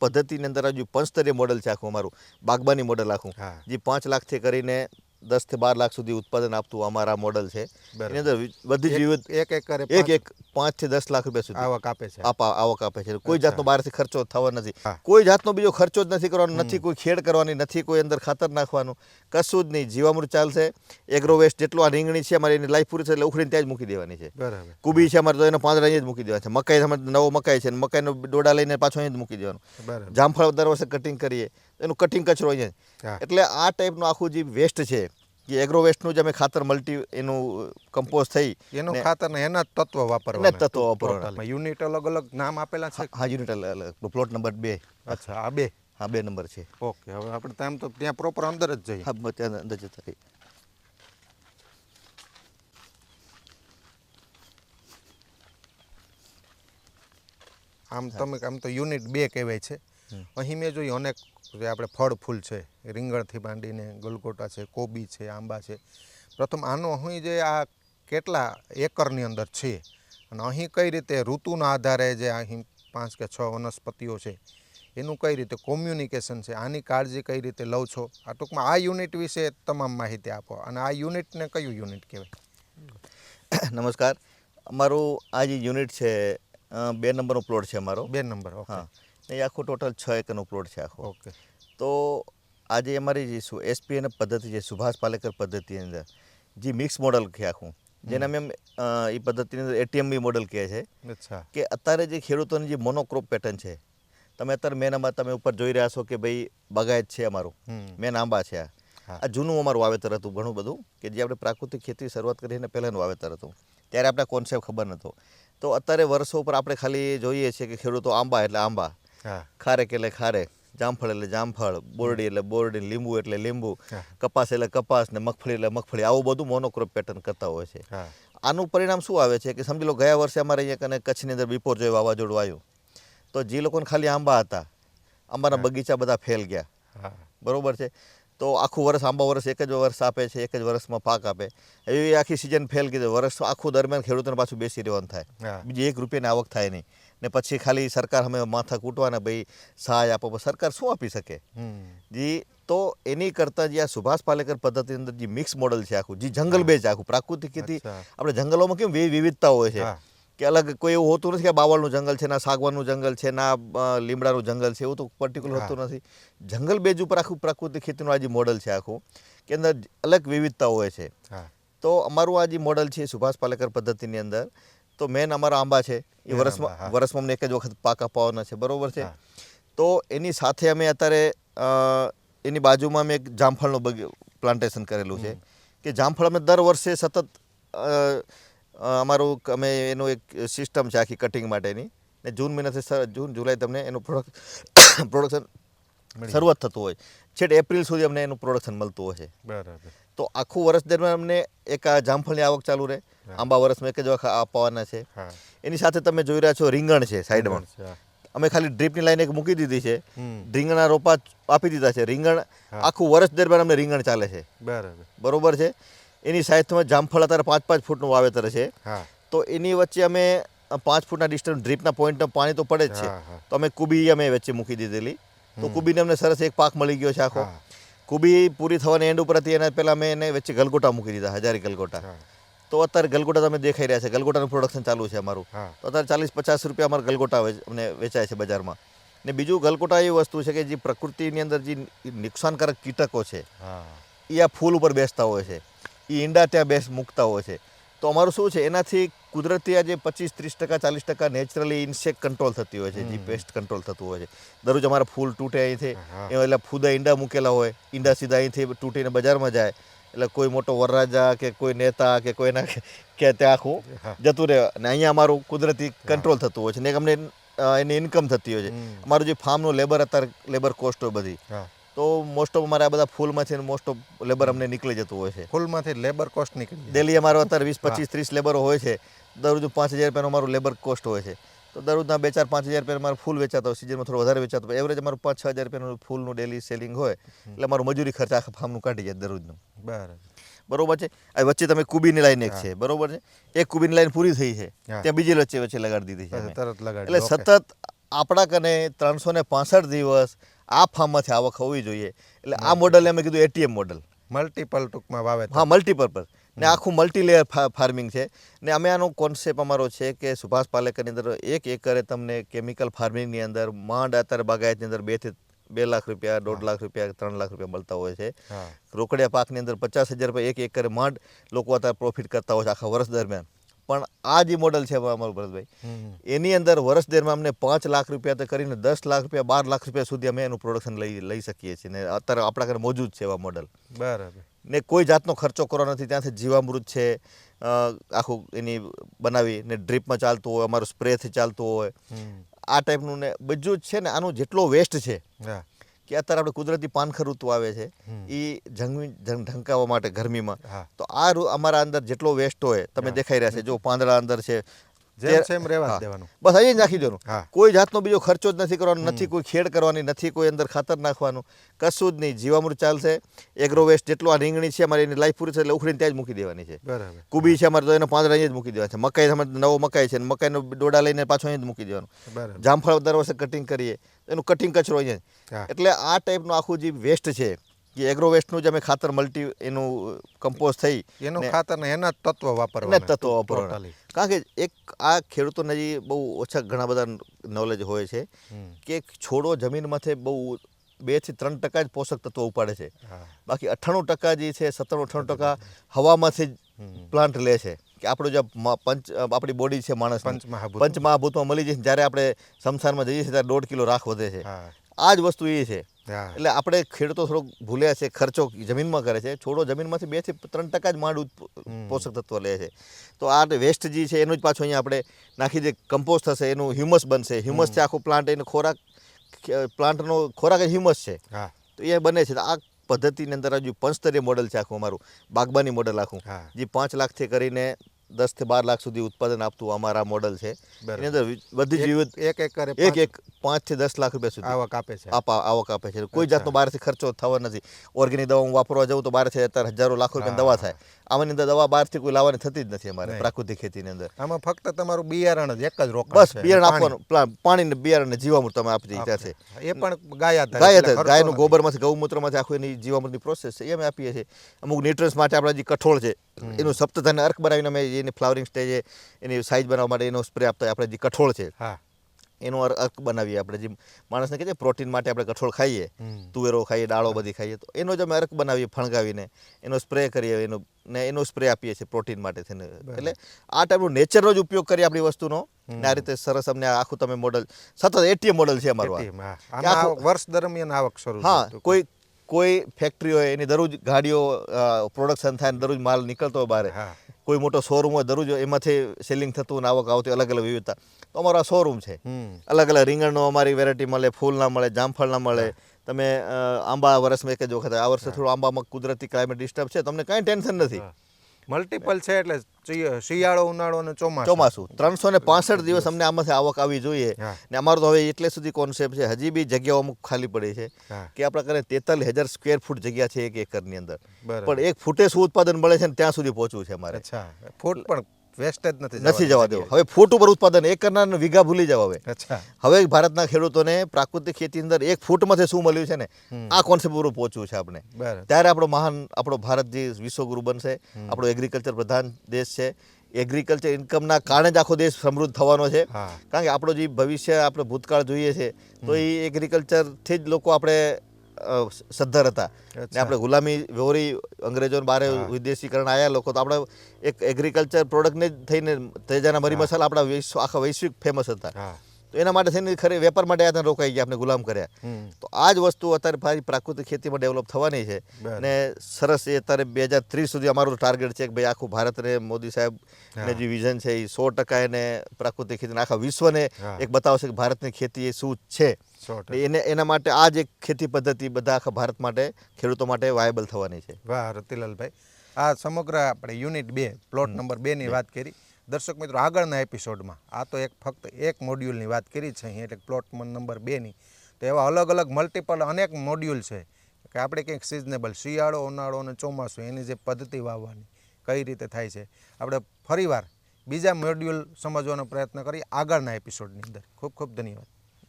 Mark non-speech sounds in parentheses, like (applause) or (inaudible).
પદ્ધતિની અંદર હજુ પંચસ્તરીય મોડલ છે આખું અમારું બાગબાની મોડલ આખું. જે પાંચ લાખથી કરીને દસથી બાર લાખ સુધી ઉત્પાદન આપતું અમારા મોડલ છે. એની અંદર બધી જ એક એકરે એક એક પાંચથી દસ લાખ રૂપિયા સુધી આવક આપે છે. આપા આવક આપે છે. કોઈ જાતનો બહારથી ખર્ચો થવા નથી. કોઈ જાતનો બીજો ખર્ચો જ નથી કરવાનો નથી કોઈ ખેડ કરવાની નથી કોઈ અંદર ખાતર નાખવાનું. કશું જ નહીં. જીવામૃત ચાલશે. એગ્રો વેસ્ટ જેટલું આ રીંગણી છે અમારી એની લાઈફ પૂરી છે એટલે ઉખડીને ત્યાં જ મૂકી દેવાની છે. કુબી છે અમારે તો એનો પાંદડા અહીંયા જ મૂકી દેવાના છે. મકાઈ અમારે નવો મકાઈ છે મકાઈનો ડોડા લઈને પાછો અહીંયા જ મૂકી દેવાનું. જામફળ દર વર્ષે કટિંગ કરીએ. એનું કટિંગ કચરો છે એટલે આ ટાઈપનું આખું જે વેસ્ટ છે જે એગ્રો વેસ્ટનું જે અમે ખાતર મલ્ટી એનું કમ્પોઝ થઈ એનું ખાતર ને એના તત્વ વાપરવાના. તત્વો વાપરવાના. યુનિટ અલગ અલગ નામ આપેલા છે? હા યુનિટ પ્લોટ નંબર બે. અચ્છા આ બે? હા બે નંબર છે. ઓકે હવે આપણે ત્યાં તો ત્યાં પ્રોપર અંદર જ જઈએ. હા ત્યાં અંદર જતા રહીએ. આમ તમે આમ તો યુનિટ બે કહેવાય છે. અહીં મેં જોયું અનેક જે આપણે ફળ ફૂલ છે રીંગણથી માંડીને ગલગોટા છે કોબી છે આંબા છે પ્રથમ આનો અહીં જે આ કેટલા એકરની અંદર છે અને અહીં કઈ રીતે ઋતુના આધારે જે અહીં પાંચ કે છ વનસ્પતિઓ છે એનું કઈ રીતે કોમ્યુનિકેશન છે આની કાળજી કઈ રીતે લઉં છો આ ટૂંકમાં આ યુનિટ વિશે તમામ માહિતી આપો અને આ યુનિટને કયું યુનિટ કહેવાય? નમસ્કાર. અમારું આ જે યુનિટ છે બે નંબરનો પ્લોટ છે અમારો. બે નંબર હા. એ આખો ટોટલ છ એકરનો પ્લોટ છે આખો. ઓકે. તો આજે અમારી જે એસપીએન પદ્ધતિ છે સુભાષ પાલેકર પદ્ધતિની અંદર જે મિક્સ મોડલ છે આખું જેને મેમ એ પદ્ધતિની અંદર એટીએમબી મોડલ કહે છે. અચ્છા. કે અત્યારે જે ખેડૂતોની જે મોનોક્રોપ પેટર્ન છે તમે અત્યારે મેન આંબા તમે ઉપર જોઈ રહ્યા છો કે ભાઈ બગાયત છે અમારું. મેન આંબા છે આ. આ જૂનું અમારું વાવેતર હતું ઘણું બધું કે જે આપણે પ્રાકૃતિક ખેતી શરૂઆત કરી એને પહેલાંનું વાવેતર હતું. ત્યારે આપણે કોન્સેપ્ટ ખબર નહોતો. તો અત્યારે વર્ષો ઉપર આપણે ખાલી જોઈએ છીએ કે ખેડૂતો આંબા એટલે આંબા. ખારેક એટલે ખારેક જામફળ એટલે જામફળ બોરડી એટલે બોરડી લીંબુ એટલે લીંબુ કપાસ એટલે કપાસ ને મગફળી એટલે મગફળી. આવું બધું મોનોક્રોપ પેટર્ન કરતા હોય છે. આનું પરિણામ શું આવે છે કે સમજી લો ગયા વર્ષે અમારે અહીંયા કને કચ્છની અંદર બિપોર જોઈ વાવાઝોડું આવ્યું. તો જે લોકોને ખાલી આંબા હતા આંબાના બગીચા બધા ફેલ ગયા. બરોબર છે? તો આખું વર્ષ આંબા વર્ષ એક જ વર્ષ આપે છે એક જ વર્ષમાં પાક આપે. એવી આખી સિઝન ફેલ કીધું. વર્ષ આખું દરમિયાન ખેડૂતોને પાછું બેસી રહેવાનું થાય. બીજી એક રૂપિયાની આવક થાય નહીં. ને પછી ખાલી સરકાર અમે માથા કૂટવાના ભાઈ સહાય આપો સરકાર શું આપી શકે? જી તો એની કરતાં જે આ સુભાષ પાલેકર પદ્ધતિની અંદર જે મિક્સ મોડલ છે આખું જે જંગલ બેઝ આખું પ્રાકૃતિક ખેતી. આપણે જંગલોમાં કેમ વિવિધતા હોય છે? કે અલગ કોઈ એવું હોતું નથી કે બાવળનું જંગલ છે ના સાગવાનનું જંગલ છે ના લીમડાનું જંગલ છે એવું તો પર્ટિક્યુલર હોતું નથી. જંગલ બેઝ ઉપર આખું પ્રાકૃતિક ખેતીનું આ જે મોડલ છે આખું કે અંદર અલગ વિવિધતા હોય છે. તો અમારું આ જે મોડલ છે સુભાષ પાલેકર પદ્ધતિની અંદર તો મેન અમારા આંબા છે. એ વર્ષમાં વર્ષમાં અમને એક જ વખત પાક અપાવવાના છે. બરોબર છે? તો એની સાથે અમે અત્યારે એની બાજુમાં અમે એક જામફળનું બગી પ્લાન્ટેશન કરેલું છે. કે જામફળ અમે દર વર્ષે સતત અમારું અમે એનું એક સિસ્ટમ છે આખી કટિંગ માટેની. ને જૂન મહિનાથી જૂન જુલાઈ તમને એનું પ્રોડક્ટ પ્રોડક્શન (coughs) શરૂઆત થતું હોય. છેક એપ્રિલ સુધી અમને એનું પ્રોડક્શન મળતું હોય છે. બરાબર. તો આખું વર્ષ દરમિયાન અમને એક આ જામફળની આવક ચાલુ રહે. આંબા વર્ષમાં એક જ વખત આપવાના છે. એની સાથે તમે જોઈ રહ્યા છો રીંગણ છે સાઈડમાં. અમે ખાલી ડ્રીપની લાઈન એક મૂકી દીધી છે. રીંગણના રોપા આપી દીધા છે. રીંગણ આખું વર્ષ દરમિયાન અમને રીંગણ ચાલે છે. બરાબર. બરોબર છે? એની સાઈડમાં જામફળ અત્યારે પાંચ પાંચ ફૂટનું વાવેતર છે. તો એની વચ્ચે અમે પાંચ ફૂટના ડિસ્ટન્સ ડ્રીપના પોઈન્ટમાં પાણી તો પડે જ છે. તો અમે કુબી અમે વચ્ચે મૂકી દીધેલી. તો કુબીને અમને સરસ એક પાક મળી ગયો છે આખો. કુબી પૂરી થવાની એન્ડ ઉપર હતી એના પહેલાં અમે એને વચ્ચે ગલગોટા મૂકી દીધા હજારી ગલગોટા. તો અત્યારે ગલગોટા તમે દેખાઈ રહ્યા છે. ગલગોટાનું પ્રોડક્શન ચાલુ છે અમારું. તો અત્યારે ચાલીસ પચાસ રૂપિયા અમારા ગલગોટા અમને વેચાય છે બજારમાં. ને બીજું ગલગોટા એવી વસ્તુ છે કે જે પ્રકૃતિની અંદર જે નુકસાનકારક કીટકો છે એ આ ફૂલ ઉપર બેસતા હોય છે. એ ઈંડા ત્યાં બેસ મૂકતા હોય છે. તો અમારું શું છે? એનાથી કુદરતી આજે પચીસ ત્રીસ ટકા ચાલીસ ટકા નેચરલી ઇન્સેક્ટ કંટ્રોલ થતી હોય છે જે પેસ્ટ કંટ્રોલ થતું હોય છે. દરરોજ અમારા ફૂલ તૂટે અહીંથી. એટલે ફૂદા ઈંડા મૂકેલા હોય ઈંડા સીધા અહીંથી તૂટીને બજારમાં જાય. એટલે કોઈ મોટો વરરાજા કે કોઈ નેતા કે કોઈના કે ત્યાં આખું જતું રહે. અને અહીંયા અમારું કુદરતી કંટ્રોલ થતું હોય છે. ને અમને એની ઇન્કમ થતી હોય છે. અમારું જે ફાર્મનું લેબર અત્યારે લેબર કોસ્ટ હોય બધી. તો મોસ્ટ ઓફ અમારે બધા ફૂલમાંથી મોસ્ટ ઓફ લેબર અમને નીકળી જતું હોય છે. ફૂલમાંથી લેબર કોસ્ટ નીકળી. ડેલી અમારો અત્યારે વીસ પચીસ ત્રીસ લેબરો હોય છે. દરરોજ પાંચ હજાર રૂપિયાનું મારું લેબર કોસ્ટ હોય છે. તો દરરોજના બે ચાર પાંચ હજાર રૂપિયા મારું ફૂલ વેચાતો હોય સિઝનમાં થોડો વધારે વેચાતો હોય. એવરેજ મારું પાંચ છ હજાર રૂપિયાનું ફૂલનું ડેલી સેલિંગ હોય. એટલે મારું મજૂરી ખર્ચ આખા ફાર્મનું કાઢી જાય દરરોજનું. બરાબર. બરોબર છે? આ વચ્ચે તમે કુબીની લાઈન એક છે. બરોબર છે? એક કુબીની લાઈન પૂરી થઈ છે. ત્યાં બીજી વચ્ચે વચ્ચે લગાડી દીધી છે તરત લગાડી એટલે સતત આપણા કને ત્રણસો ને પાસઠ દિવસ આ ફાર્મમાંથી આવક હોવી જોઈએ. એટલે આ મોડલ અમે કીધું એટીએમ મોડલ મલ્ટીપલ ટૂંકમાં વાવે હા મલ્ટીપર્પઝ ને આખું મલ્ટીલેયર ફાર્મિંગ છે. ને અમે આનો કોન્સેપ્ટ અમારો છે કે સુભાષ પાલેકરની અંદર એક એકરે તમને કેમિકલ ફાર્મિંગની અંદર માંડ અત્યારે બાગાયતની અંદર બેથી બે લાખ રૂપિયા દોઢ લાખ રૂપિયા ત્રણ લાખ રૂપિયા મળતા હોય છે. રોકડિયા પાકની અંદર પચાસ હજાર રૂપિયા એક એકરે માંડ લોકો અત્યારે પ્રોફિટ કરતા હોય છે આખા વર્ષ દરમિયાન. પણ આ જે મોડલ છે અમારું ભરતભાઈ એની અંદર વર્ષ દરમિયાન અમને પાંચ લાખ રૂપિયા તો કરીને દસ લાખ રૂપિયા બાર લાખ રૂપિયા સુધી અમે એનું પ્રોડક્શન લઈ લઈ શકીએ છીએ. ને અત્યારે આપણા ઘરે મોજૂદ છે એવા મોડલ બરાબર. ને કોઈ જાતનો ખર્ચો કરવાનો નથી. ત્યાંથી જીવામૃત છે આખું એની બનાવી ને ડ્રીપમાં ચાલતું હોય અમારું સ્પ્રેથી ચાલતું હોય. આ ટાઈપનું ને બધું જ છે ને આનું જેટલો વેસ્ટ છે કે અત્યારે આપણે કુદરતી પાનખર ઋતુ આવે છે એ જંગવી જંગ ઢંકાવવા માટે ગરમીમાં. તો આ અમારા અંદર જેટલો વેસ્ટ હોય તમે. દેખાઈ રહ્યા છે. જો પાંદડા અંદર છે સેમ રહેવા દેવાનું. બસ અહીં જ નાખી દેવાનું. કોઈ જાતનો બીજો ખર્ચો જ નથી કરવાનો નથી કોઈ ખેડ કરવાની નથી કોઈ અંદર ખાતર નાખવાનું. કશું જ નહીં. જીવામૃત ચાલશે. એગ્રો વેસ્ટ જેટલું આ રીંગણી છે અમારી એની લાઈફ પૂરી છે એટલે ઉખડીને ત્યાં જ મૂકી દેવાની છે. બરાબર. કુબી છે અમારે તો એને પાંદડા અહીંયા જ મૂકી દેવા છે. મકાઈ અમારે નવો મકાઈ છે. મકાઈનો ડોડા લઈને પાછો અહીંયા જ મૂકી દેવાનું. જામફળ દર વર્ષે કટિંગ કરીએ. એનું કટિંગ કચરો અહીંયા એટલે આ ટાઈપનું આખું જે વેસ્ટ છે કે એગ્રો વેસ્ટનું જ અમે ખાતર મલ્ટી એનું કમ્પોઝ થઈ એનું ખાતર ને એના જ તત્વ વાપરવા તત્વ જ વાપરવાના. કારણ કે એક આ ખેડૂતોને હજી બહુ ઓછા ઘણા બધા નોલેજ હોય છે કે છોડો જમીનમાંથી બહુ બેથી ત્રણ ટકા જ પોષક તત્વો ઉપાડે છે. બાકી અઠ્ઠાણું ટકા જે છે સત્તાણું અઠ્ઠાણું ટકા હવામાંથી જ પ્લાન્ટ લે છે. કે આપણું જે પંચ આપણી બોડી છે માણસ પંચ પંચમહાભૂતમાં મળી જાય જ્યારે આપણે શમશાનમાં જઈએ છીએ ત્યારે દોઢ કિલો રાખ વધે છે. આ જ વસ્તુ એ છે. એટલે આપણે ખેડૂતો થોડોક ભૂલ્યા છે ખર્ચો જમીનમાં કરે છે. છોડો જમીનમાંથી બેથી ત્રણ ટકા જ માંડ પોષક તત્વ લે છે. તો આ વેસ્ટ જે છે એનું જ પાછું અહીંયા આપણે નાખી જે કમ્પોઝ થશે એનું હ્યુમસ બનશે. હ્યુમસથી આખું પ્લાન્ટ એનો ખોરાક પ્લાન્ટનો ખોરાક હ્યુમસ છે. હા. તો એ બને છે. તો આ પદ્ધતિની અંદર હજુ પંચસ્તરીય મોડલ છે આખું અમારું. બાગબાની મોડલ આખું. જે પાંચ લાખથી કરીને દસથી બાર લાખ સુધી ઉત્પાદન આપતું અમારા મોડલ છે. એની અંદર બધી જ વિવિધ એક એકરે એક એક પાંચથી દસ લાખ રૂપિયા સુધી આવક આપે છે. આપ આવક આપે છે. કોઈ જાતનો બહારથી ખર્ચો થવા નથી. ઓર્ગેનિક દવા હું વાપરવા જાઉં તો બહારથી અત્યારે હજારો લાખો રૂપિયાની દવા થાય. આમાંની અંદર દવા બહારથી કોઈ લાવવાની થતી જ નથી અમારે. પ્રાકૃતિક ખેતીની અંદર આમાં ફક્ત તમારું બિયારણ જ એક જ રોકાણ બસ બિયારણ પાણી. આપવાનું પાણી બિયારણ ને જીવામૃત તમે આપી આપે. ત્યાંથી એ પણ ગાય ગાય ગાયનું. ગોબરમાંથી ગૌમૂત્રમાંથી આખું એની જીવામૃતની પ્રોસેસ છે એ અમે આપીએ છીએ અમુક ન્યુટ્રન્સ માટે આપણા જે કઠોળ છે એનું સપ્તધાન્ય અર્ક બનાવીને અમે એની ફ્લાવરિંગ સ્ટેજે એની સાઇઝ બનાવવા માટે એનો સ્પ્રે આપતા આપણે જે કઠોળ છે હા એનો અર્ક બનાવીએ આપણે. જે માણસને કહે છે પ્રોટીન માટે આપણે કઠોળ ખાઈએ તુવેરો ખાઈએ દાળો બધી ખાઈએ તો એનો જ અમે અર્ક બનાવીએ ફણગાવીને. એનો સ્પ્રે કરીએ એનો ને એનો સ્પ્રે આપીએ છીએ પ્રોટીન માટે થઈને. એટલે આ ટાઈપનો નેચરનો જ ઉપયોગ કરીએ આપણી વસ્તુનો. આ રીતે સરસ અમને આખું તમે મોડલ સતત એટીએમ મોડલ છે અમારું વર્ષ દરમિયાન આવક શરૂ હા કોઈ કોઈ ફેક્ટરી હોય એની દરરોજ ગાડીઓ પ્રોડક્શન થાય દરરોજ માલ નીકળતો હોય બહાર. હા. કોઈ મોટો શોરૂમ હોય દરરોજ એમાંથી સેલિંગ થતું ને આવક આવતી અલગ અલગ વિવિધતા. તો અમારો આ શોરૂમ છે. અલગ અલગ રીંગણનો અમારી વેરાયટી મળે ફૂલના મળે જામફળના મળે. તમે આંબા વર્ષમાં એક જ વખત આ વર્ષે થોડું આંબામાં કુદરતી ક્લાઇમેટ ડિસ્ટર્બ છે. તમને કાંઈ ટેન્શન નથી. મલ્ટિપલ છે એટલે શિયાળો ઉનાળો અને ચોમાસું. ચોમાસું. ત્રણસો ને પાસઠ દિવસ અમને આમાંથી આવક આવી જોઈએ. ને અમારો તો હવે એટલે સુધી કોન્સેપ્ટ છે. હજી બી જગ્યાઓ અમુક ખાલી પડી છે કે આપણા ઘરે તેતાલીસ હજાર સ્ક્વેર ફૂટ જગ્યા છે એક એકરની અંદર. પણ એક ફૂટે શું ઉત્પાદન મળે છે ને ત્યાં સુધી પહોંચવું છે અમારે. ફૂટ પણ વેસ્ટેજ નથી નથી જવા દેવું. હવે ફૂટ ઉપર ઉત્પાદન એક કરનાર વીઘા ભૂલી જાવ હવે. અચ્છા. હવે ભારતના ખેડૂતોને પ્રાકૃતિક ખેતી અંદર એક ફૂટમાંથી શું મળ્યું છે ને? આ કોન્સેપ્ટ ઉપર પહોંચ્યું છે આપણે. ત્યારે આપણો મહાન આપણો ભારત જે વિશ્વગુરુ બનશે આપણો એગ્રીકલ્ચર પ્રધાન દેશ છે. એગ્રીકલ્ચર ઇન્કમના કારણે જ આખો દેશ સમૃદ્ધ થવાનો છે. કારણ કે આપણો જે ભવિષ્ય આપણે ભૂતકાળ જોઈએ છે તો એ એગ્રીકલ્ચરથી જ લોકો આપણે સદ્ધર હતા. ને આપણે ગુલામી વહોરી અંગ્રેજો બારે વિદેશીકરણ આવ્યા લોકો. તો આપણે એક એગ્રીકલ્ચર પ્રોડક્ટને જ થઈને તેજાના મરી મસાલા આપણા વિશ્વ આખા વૈશ્વિક ફેમસ હતા. તો એના માટે થઈને ખરી વેપાર માટે આ ત્યાં રોકાઈ ગયા આપણે ગુલામ કર્યા. તો આ જ વસ્તુ અત્યારે ફરી પ્રાકૃતિક ખેતીમાં ડેવલપ થવાની છે. અને સરસ એ અત્યારે બે હજાર ત્રીસ સુધી અમારું ટાર્ગેટ છે કે ભાઈ આખું ભારતને મોદી સાહેબ ને જે વિઝન છે એ સો ટકા એને પ્રાકૃતિક ખેતી આખા વિશ્વને એક બતાવશે કે ભારતની ખેતી એ શું છે. એને એના માટે આ જ એક ખેતી પદ્ધતિ બધા આખા ભારત માટે ખેડૂતો માટે વાયબલ થવાની છે. વાહ રતિલાલભાઈ. આ સમગ્ર આપણે યુનિટ બે પ્લોટ નંબર બેની વાત કરી. દર્શક મિત્રો આગળના એપિસોડમાં આ તો એક ફક્ત એક મોડ્યુલની વાત કરી છે અહીં એટલે પ્લોટ નંબર બેની. તો એવા અલગ અલગ મલ્ટિપલ અનેક મોડ્યુલ છે કે આપણે કંઈક સિઝનેબલ શિયાળો ઉનાળો અને ચોમાસું એની જે પદ્ધતિ વાવવાની કઈ રીતે થાય છે. આપણે ફરીવાર બીજા મોડ્યુલ સમજવાનો પ્રયત્ન કરી આગળના એપિસોડની અંદર. ખૂબ ખૂબ ધન્યવાદ.